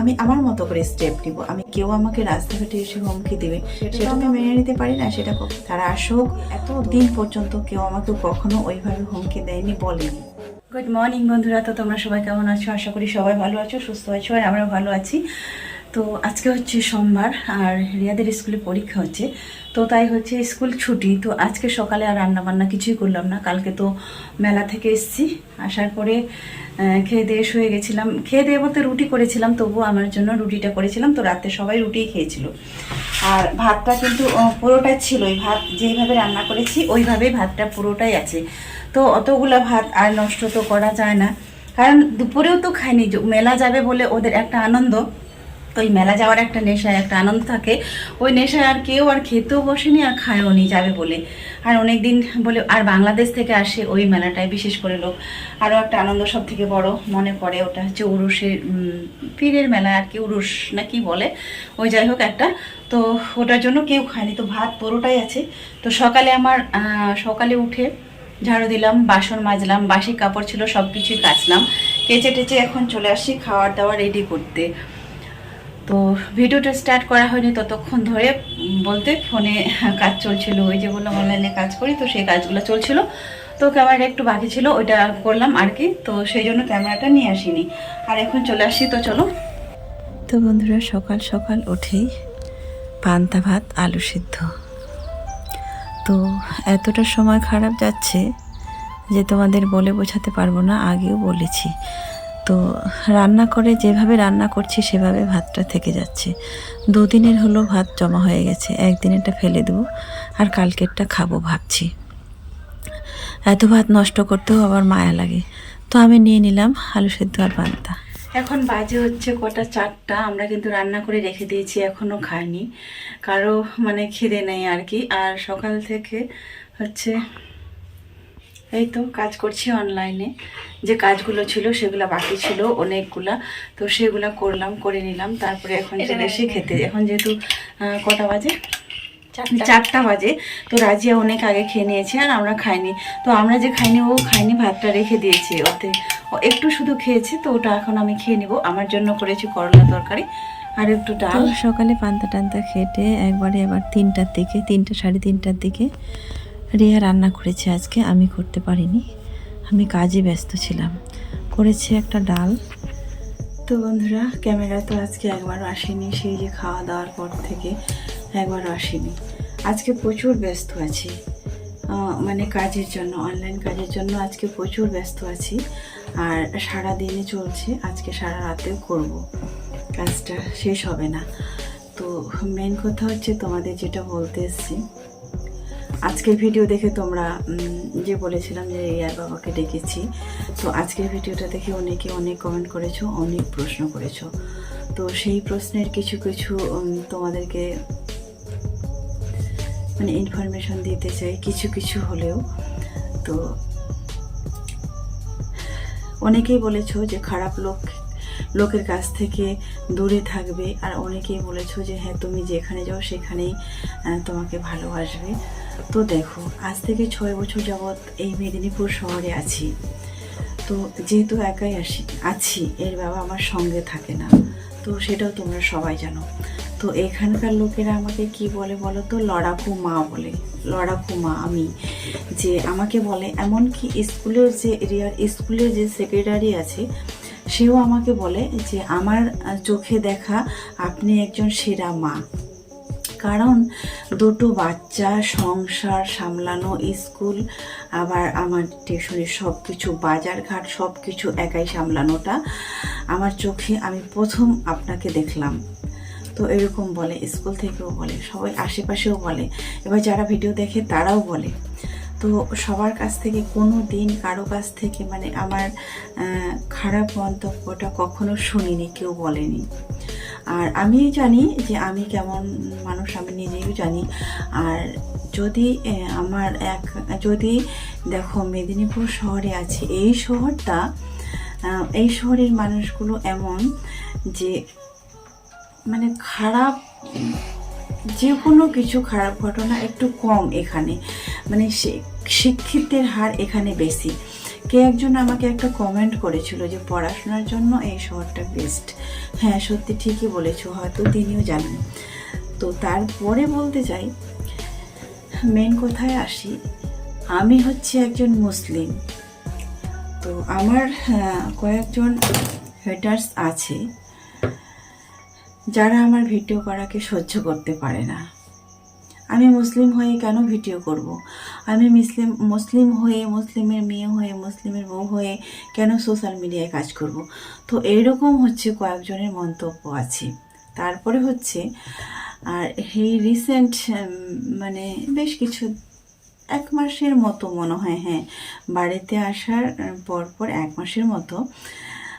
আমি আমার মতো করে স্টেপ নিব। আমি কেউ আমাকে রাস্তাঘাটে এসে হুমকি দেবে সেটা আমি মেনে নিতে পারি না সেটা তারা আসুক। এত দিন পর্যন্ত কেউ আমাকে কখনো ওইভাবে হুমকি দেয়নি বলেনি। গুড মর্নিং বন্ধুরা তো তোমরা সবাই কেমন আছো? আশা করি সবাই ভালো আছো সুস্থ আছো আর আমরা ভালো আছি। তো আজকে হচ্ছে সোমবার আর রিয়াদের স্কুলে পরীক্ষা হচ্ছে। তো তাই হচ্ছে স্কুল ছুটি। তো আজকে সকালে আর রান্না বান্না কিছুই করলাম না। কালকে তো মেলা থেকে এসেছি। আসার পরে খেয়ে দিয়ে শুয়ে গেছিলাম। খেয়ে দিয়ে বলতে রুটি করেছিলাম তবু আমার জন্য রুটিটা করেছিলাম। তো রাতে সবাই রুটিই খেয়েছিল। আর ভাতটা কিন্তু পুরোটাই ছিল। ওই ভাত যেইভাবে রান্না করেছি, ওইভাবেই ভাতটা পুরোটাই আছে। তো অতগুলা ভাত আর নষ্ট তো করা যায় না। কারণ দুপুরেও তো খাইনি। মেলা যাবে বলে ওদের একটা আনন্দ। ওই মেলা যাওয়ার একটা নেশায় একটা আনন্দ থাকে। ওই নেশায় আর কেউ আর খেতেও বসেনি আর খায়ও নি যাবে বলে। আর অনেক দিন বলে আর বাংলাদেশ থেকে আসে ওই মেলাটায় বিশেষ করে লোক। আরও একটা আনন্দ সব থেকে বড় মনে পড়ে ওটা হচ্ছে উরুষের পীরের মেলা আর কি উরুষ না কি বলে? ওই যাই হোক একটা। তো ওটার জন্য কেউ খায়নি। তো ভাত পুরোটাই আছে। তো সকালে আমার সকালে উঠে ঝাড়ু দিলাম, বাসন মাজলাম, বাসি কাপড় ছিল সব কিছুই কাচলাম। কেচে টেচে এখন চলে আসি খাওয়ার দাওয়া রেডি করতে। তো ভিডিওটা স্টার্ট করা হয়নি ততক্ষণ ধরে বলতে ফোনে কাজ চলছিল, ওই যে বললাম অনলাইনে কাজ করি, তো সেই কাজগুলো চলছিল। তো ক্যামেরাটা একটু বাকি ছিল, ওইটা করলাম আর কি, তো সেই জন্য ক্যামেরাটা নিয়ে আসিনি। আর এখন চলে আসি, তো চলো। তো বন্ধুরা, সকাল সকাল উঠেই পান্তা ভাত, আলু সিদ্ধ। তো এতটা সময় খারাপ যাচ্ছে যে তোমাদের বলে বোঝাতে পারব না, আগেও বলেছি। তো রান্না করে, যেভাবে রান্না করছি, সেভাবে ভাতটা থেকে যাচ্ছে। দুদিনের হলো ভাত জমা হয়ে গেছে একদিনেরটা ফেলে দেবো আর কালকেরটা খাব ভাবছি। এত ভাত নষ্ট করতেও আবার মায়া লাগে। তো আমি নিয়ে নিলাম আলু সেদ্ধ আর পান্তা। এখন বাজে হচ্ছে কটা চারটা, আমরা কিন্তু রান্না করে রেখে দিয়েছি এখনও খাইনি। কারও মানে খিদে নেই আর কি। আর সকাল থেকে হচ্ছে এই তো কাজ করছি অনলাইনে যে কাজগুলো ছিল সেগুলো বাকি ছিল অনেকগুলা। তো সেগুলো করলাম করে নিলাম তারপরে এখন চলে এসে খেতে। এখন যেহেতু কটা বাজে? চারটা। বাজে। তো রাজিয়া অনেক আগে খেয়ে নিয়েছে আর আমরা খাইনি। তো আমরা যে খাইনি ও খাইনি ভাতটা রেখে দিয়েছে ওতে। ও একটু শুধু খেয়েছে তো ওটা এখন আমি খেয়ে নিব। আমার জন্য করেছি করলা তরকারি আর একটু ডাল। সকালে পান্তা টান্তা খেটে একবারে এবার তিনটার দিকে তিনটা সাড়ে তিনটার দিকে রিয়া রান্না করেছে আজকে, আমি করতে পারিনি। আমি কাজে ব্যস্ত ছিলাম। করেছে একটা ডাল। তো বন্ধুরা, ক্যামেরা তো আজকে একবারও আসেনি, সেই যে খাওয়া দাওয়ার পর থেকে একবারও আসেনি। আজকে প্রচুর ব্যস্ত আছি। মানে কাজের জন্য অনলাইন কাজের জন্য আজকে প্রচুর ব্যস্ত আছি। আর সারা দিনে চলছে, আজকে সারা রাতেও করব। কাজটা শেষ হবে না। তো মেন কথা হচ্ছে তোমাদের যেটা বলতে এসছি আজকের ভিডিও দেখে তোমরা যে বলেছিলাম যে রিয়ার বাবাকে ডেকেছি, তো আজকের ভিডিওটা দেখে অনেকে অনেক কমেন্ট করেছ, অনেক প্রশ্ন করেছ। তো সেই প্রশ্নের কিছু কিছু তোমাদেরকে মানে ইনফরমেশন দিতে চাই, কিছু কিছু হলেও। তো অনেকেই বলেছ যে খারাপ লোক, লোকের কাছ থেকে দূরে থাকবে, আর অনেকেই বলেছ যে হ্যাঁ তুমি যেখানে যাও সেখানেই তোমাকে ভালোবাসবে। তো দেখো, আজ থেকে ছয় বছর যাবৎ এই মেদিনীপুর শহরে আছি। তো যেহেতু একাই আসি, আছি, এর বাবা আমার সঙ্গে থাকে না। তো সেটাও তোমরা সবাই জানো। তো এখানকার লোকেরা আমাকে কি বলে বলো তো? লড়াকু মা বলে। লড়াকু মা আমি। যে আমাকে বলে, এমনকি স্কুলের যে এরিয়ার স্কুলের যে সেক্রেটারি আছে, সেও আমাকে বলে যে, আমার চোখে দেখা আপনি একজন সেরা মা। কারণ দুটো বাচ্চা সংসার সামলানো, স্কুল, আবার আমার টিউশনের সব কিছু বাজারঘাট সব কিছু একাই সামলানোটা আমার চোখে আমি প্রথম আপনাকে দেখলাম। তো এরকম বলে, স্কুল থেকেও বলে, সবাই আশেপাশেও বলে, এবার যারা ভিডিও দেখে তারাও বলে। তো সবার কাছ থেকে কোনো দিন কারও কাছ থেকে মানে আমার খারাপ মন্তব্যটা কখনো শুনিনি, কেউ বলেনি। আর আমি জানি যে আমি কেমন মানুষ, আমি নিজেও জানি। আর যদি আমার এক, যদি দেখো মেদিনীপুর শহরে আছে, এই শহরটা এই শহরের মানুষগুলো এমন যে মানে খারাপ, যে কোনো কিছু খারাপ ঘটনা একটু কম এখানে। মানে শিক্ষিতের হার এখানে বেশি। কে একজন আমাকে একটা কমেন্ট করেছিল যে পড়াশোনার জন্য এই শহরটা বেস্ট হ্যাঁ সত্যি ঠিকই বলেছ হয়তো তিনিও জানেন। তো তারপরে বলতে চাই মেন কথায় আসি আমি হচ্ছে একজন মুসলিম। তো আমার আহ, কয়েকজন হেটার্স আছে যারা আমার ভিডিও করাকে সহ্য করতে পারে না। আমি মুসলিম হয়ে কেন ভিডিও করব। আমি মুসলিম মুসলিম হয়ে মুসলিমের মেয়ে হয়ে মুসলিমের বউ হয়ে কেন সোশ্যাল মিডিয়ায় কাজ করব। তো এইরকম হচ্ছে কয়েকজনের মন্তব্য আছে তারপরে হচ্ছে আর এই রিসেন্ট মানে বেশ কিছু এক মাসের মতো মনে হয় হ্যাঁ বাড়িতে আসার আহ, পর পর এক মাসের মতো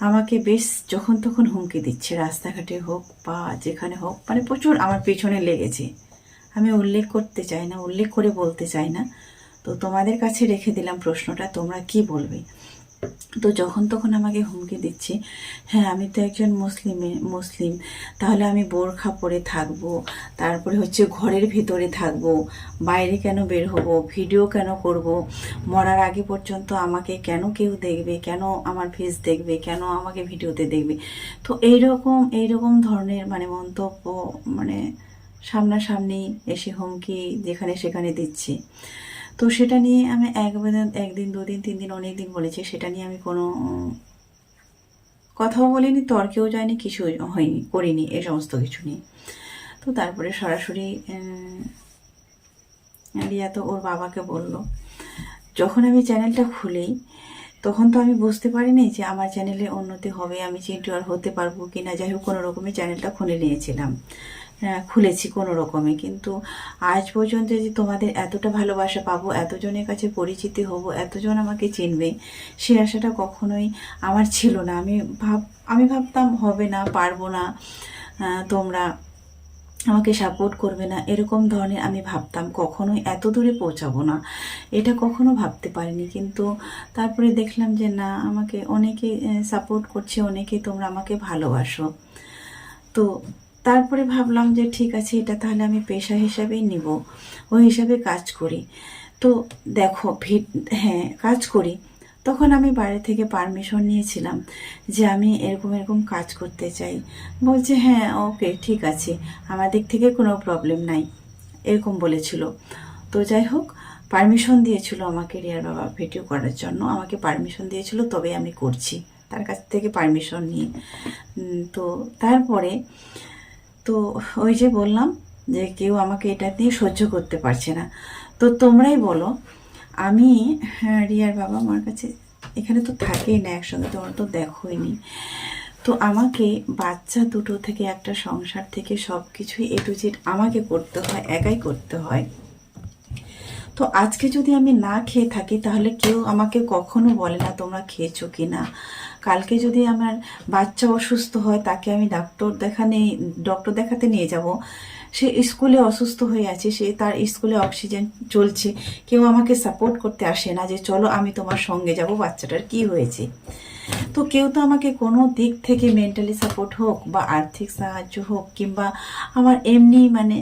আমাকে বেশ যখন তখন হুমকি দিচ্ছে রাস্তাঘাটে হোক বা যেখানে হোক মানে প্রচুর আমার পেছনে লেগেছে আমি উল্লেখ করতে চাই না, উল্লেখ করে বলতে চাই না। তো তোমাদের কাছে রেখে দিলাম প্রশ্নটা, তোমরা কি বলবে? তো যখন তখন আমাকে হুমকি দিচ্ছে হ্যাঁ আমি তো একজন মুসলিমে, মুসলিম, তাহলে আমি বোরখা পরে থাকব, তারপরে হচ্ছে ঘরের ভিতরে থাকব, বাইরে কেন বের হব, ভিডিও কেন করব, মরার আগে পর্যন্ত আমাকে কেন কেউ দেখবে, কেন আমার ফেস দেখবে, কেন আমাকে ভিডিওতে দেখবে? তো এইরকম এইরকম ধরনের মানে মন্তব্য মানে সামনাসামনি এসে হুমকি যেখানে সেখানে দিচ্ছে। তো সেটা নিয়ে আমি একদিন একদিন, দুদিন তিন দিন অনেক দিন বলেছি, সেটা নিয়ে আমি কোনো কথাও বলিনি, তর্কেও যায়নি কিছু হয়নি, করিনি এ সমস্ত কিছু নিয়ে। তো তারপরে সরাসরি রিয়া তো ওর বাবাকে বলল। যখন আমি চ্যানেলটা খুলি, তখন তো আমি বুঝতে পারিনি যে আমার চ্যানেলে উন্নতি হবে, আমি চিন্টু আর হতে পারব কি না যাই হোক, কোনো রকমে চ্যানেলটা খুলে নিয়েছিলাম। খুলেছি কোনো রকমে। কিন্তু আজ পর্যন্ত যে তোমাদের এতটা ভালোবাসা পাবো, এতজনের কাছে পরিচিতি হব, এতজন আমাকে চিনবে, সে আশাটা কখনোই আমার ছিল না। আমি ভাব, আমি ভাবতাম হবে না, পারব না তোমরা আমাকে সাপোর্ট করবে না, এরকম ধরনের আমি ভাবতাম। কখনোই এত দূরে পৌঁছাবো না, এটা কখনো ভাবতে পারিনি। কিন্তু তারপরে দেখলাম যে না, আমাকে অনেকে সাপোর্ট করছে, অনেকে তোমরা আমাকে ভালোবাসো। তো তারপরে ভাবলাম যে ঠিক আছে, এটা তাহলে আমি পেশা হিসাবেই নিব। ওই হিসাবে কাজ করি। তো দেখো ভিড হ্যাঁ কাজ করি। তখন আমি বাইরে থেকে পারমিশন নিয়েছিলাম যে আমি এরকম এরকম কাজ করতে চাই। বলছে হ্যাঁ ওকে, ঠিক আছে। আমার দিক থেকে কোনো প্রবলেম নাই। এরকম বলেছিল। তো যাই হোক পারমিশন দিয়েছিল আমাকে রিয়ার বাবা ভিডিও করার জন্য। আমাকে পারমিশন দিয়েছিল, তবে আমি করছি। তার কাছ থেকে পারমিশন নিয়ে। তো তারপরে তো ওই যে বললাম যে কেউ আমাকে এটা দিয়ে সহ্য করতে পারছে না। তো তোমরাই বলো আমি হ্যাঁ, রিয়ার বাবা আমার কাছে এখানে তো থাকেই না একসঙ্গে তোমরা তো দেখোইনি তো আমাকে বাচ্চা দুটো থেকে একটা সংসার থেকে সব কিছুই এ টু জেড আমাকে করতে হয় একাই করতে হয়। তো আজকে যদি আমি না খেয়ে থাকি তাহলে কেউ আমাকে কখনো বলে না তোমরা খেয়েছো কি না কালকে যদি আমার বাচ্চা অসুস্থ হয়, তাকে আমি ডাক্তার দেখানে, ডক্টর দেখাতে নিয়ে যাব। সে স্কুলে অসুস্থ হয়ে আছে, সে তার স্কুলে অক্সিজেন চলছে। কেউ আমাকে সাপোর্ট করতে আসে না যে, চলো আমি তোমার সঙ্গে যাব, বাচ্চাটার কি হয়েছে? তো কেউ তো আমাকে কোনো দিক থেকে মেন্টালি সাপোর্ট হোক বা আর্থিক সাহায্য হোক কিংবা আমার এমনি মানে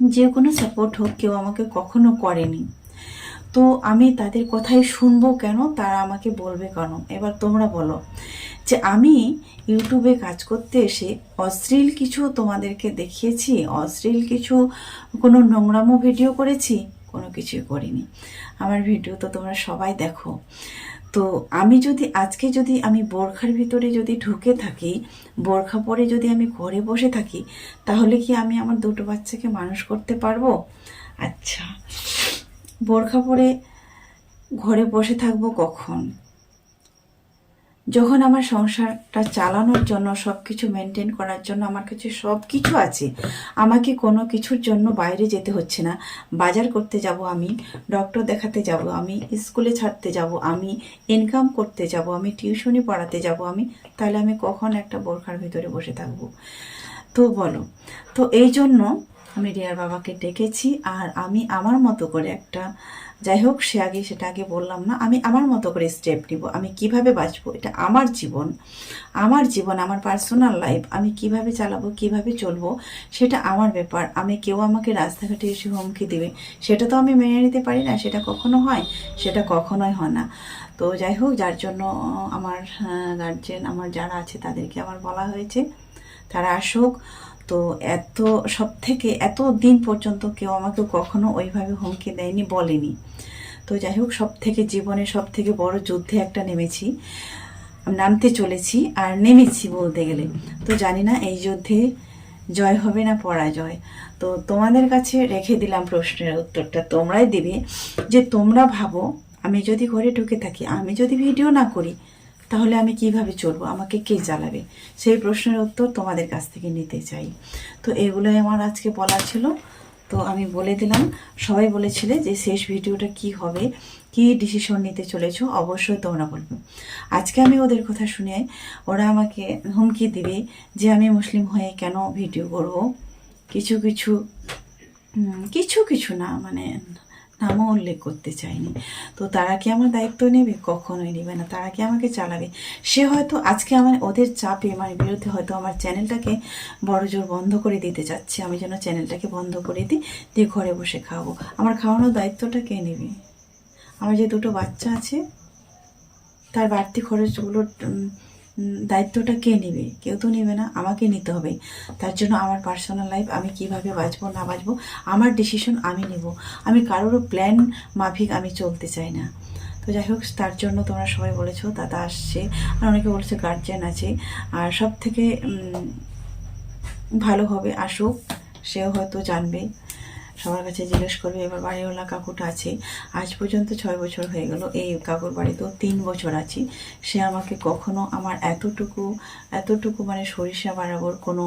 যে কোনো সাপোর্ট হোক, কেউ আমাকে কখনো করেনি। তো আমি তাদের কথাই শুনব কেন? তারা আমাকে বলবে কেন? এবার তোমরা বলো যে আমি ইউটিউবে কাজ করতে এসে অশ্লীল কিছু তোমাদেরকে দেখিয়েছি, অশ্লীল কিছু কোনো নোংরামো ভিডিও করেছি? কোনো কিছুই করিনি। আমার ভিডিও তো তোমরা সবাই দেখো। তো আমি যদি, আজকে যদি আমি বোরখার ভিতরে যদি ঢুকে থাকি, বোরখা পরে যদি আমি ঘরে বসে থাকি, তাহলে কি আমি আমার দুটো বাচ্চাকে মানুষ করতে পারব? আচ্ছা। বোরখা পরে ঘরে বসে থাকব কখন? যখন আমার সংসারটা চালানোর জন্য সব কিছু মেনটেন করার জন্য, আমার কাছে সব কিছু আছে, আমাকে কোনো কিছুর জন্য বাইরে যেতে হচ্ছে না। বাজার করতে যাব আমি ডক্টর দেখাতে যাব আমি স্কুলে ছাড়তে যাব আমি ইনকাম করতে যাব আমি টিউশনি পড়াতে যাব আমি, তাহলে আমি কখন একটা বোরখার ভিতরে বসে থাকব? তো বলো। তো এই জন্য আমি রিয়ার বাবাকে ডেকেছি আর আমি আমার মতো করে একটা, যাই হোক, সে আগে সেটা আগে বললাম না, আমি আমার মতো করে স্টেপ নিব। আমি কীভাবে বাঁচবো? এটা আমার জীবন। আমার জীবন, আমার পার্সোনাল লাইফ আমি কীভাবে চালাবো, কীভাবে চলবো, সেটা আমার ব্যাপার। আমি কেউ আমাকে রাস্তাঘাটে এসে হুমকি দেবে, সেটা তো আমি মেনে নিতে পারি না, সেটা কখনো হয়, সেটা কখনোই হয় না। তো যাই হোক, যার জন্য আমার গার্জেন আমার যারা আছে তাদেরকে আমার বলা হয়েছে, তারা আসুক। তো এত সব থেকে এত দিন পর্যন্ত কেউ আমাকে কখনো ওইভাবে হুমকি দেয়নি, বলেনি। তো যাই হোক সব থেকে জীবনে সব থেকে বড় যুদ্ধে একটা নেমেছি। নামতে চলেছি আর নেমেছি বলতে গেলে। তো জানি না এই যুদ্ধে জয় হবে না পরাজয়। তো তোমাদের কাছে রেখে দিলাম প্রশ্নের উত্তরটা। তোমরাই দিবে যে তোমরা ভাবো, আমি যদি ঘরে ঢুকে থাকি, আমি যদি ভিডিও না করি তাহলে আমি কীভাবে চলবো? আমাকে কে চালাবে সেই প্রশ্নের উত্তর তোমাদের কাছ থেকে নিতে চাই। তো এগুলোই আমার আজকে বলার ছিল। তো আমি বলে দিলাম, সবাই বলেছিলে যে শেষ ভিডিওটা কি হবে? কি ডিসিশন নিতে চলেছো? অবশ্যই তোমরা বলবে। আজকে আমি ওদের কথা শুনে ওরা আমাকে হুমকি দিবে যে আমি মুসলিম হয়ে কেন ভিডিও করব? কিছু কিছু কিছু কিছু না মানে নামও উল্লেখ করতে চাইনি। তো তারা কি আমার দায়িত্ব নেবে? কখনোই নেবে না। তারা কি আমাকে চালাবে? সে হয়তো আজকে আমার ওদের চাপে মানে বিরুদ্ধে হয়তো আমার চ্যানেলটাকে বড় জোর বন্ধ করে দিতে চাচ্ছে। আমি যেন চ্যানেলটাকে বন্ধ করে দিই দিয়ে ঘরে বসে খাব। আমার খাওয়ানোর দায়িত্বটা কে নেবে? আমার যে দুটো বাচ্চা আছে তার বাড়তি উম, দায়িত্বটা কে নেবে? কেউ তো নেবে না, আমাকে নিতে হবে। তার জন্য আমার পার্সোনাল লাইফ আমি কীভাবে বাঁচবো, না বাঁচবো, আমার ডিসিশন আমি নেব। আমি কারোরও প্ল্যান মাফিক আমি চলতে চাই না। তো যাই হোক, তার জন্য তোমরা সবাই বলেছ, দাদা আসছে। আর অনেকে বলেছে গার্জেন আছে। আর সব থেকে ভালো হবে, আসুক, সেও হয়তো জানবে। সবার কাছে জিজ্ঞেস করবে, এবার বাড়িওয়ালা কাকুটা আছে? আজ পর্যন্ত ছয় বছর হয়ে গেল, এই কাকুর বাড়িতেও তিন বছর আছি। সে আমাকে কখনো আমার এতটুকু এতটুকু মানে সরিষা বাড়াবর কোনো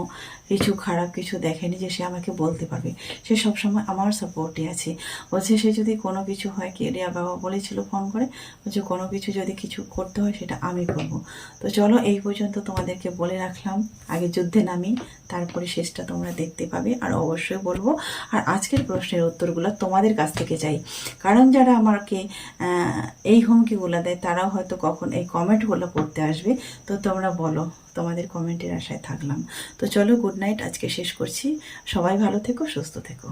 কিছু খারাপ কিছু দেখেনি যে সে আমাকে বলতে পারবে। সে সবসময় আমার সাপোর্টে আছে। বলছে, সে যদি কোনো কিছু হয় কি রিয়া বাবা বলেছিল ফোন করে, বলছে কোনো কিছু যদি কিছু করতে হয় সেটা আমি করব। তো চলো, এই পর্যন্ত তোমাদেরকে বলে রাখলাম। আগে যুদ্ধে নামি, তারপরে শেষটা তোমরা দেখতে পাবে, আর অবশ্যই বলব। আর আজকের প্রশ্নের উত্তরগুলো তোমাদের কাছ থেকে চাই। কারণ যারা আমাকে এই হুমকিগুলো দেয়, তারাও হয়তো কখন এই কমেন্টগুলো পড়তে আসবে। তো তোমরা বলো, তোমাদের কমেন্টের আশায় থাকলাম। তো চলো গুড নাইট আজকে শেষ করছি। সবাই ভালো থেকো, সুস্থ থেকো।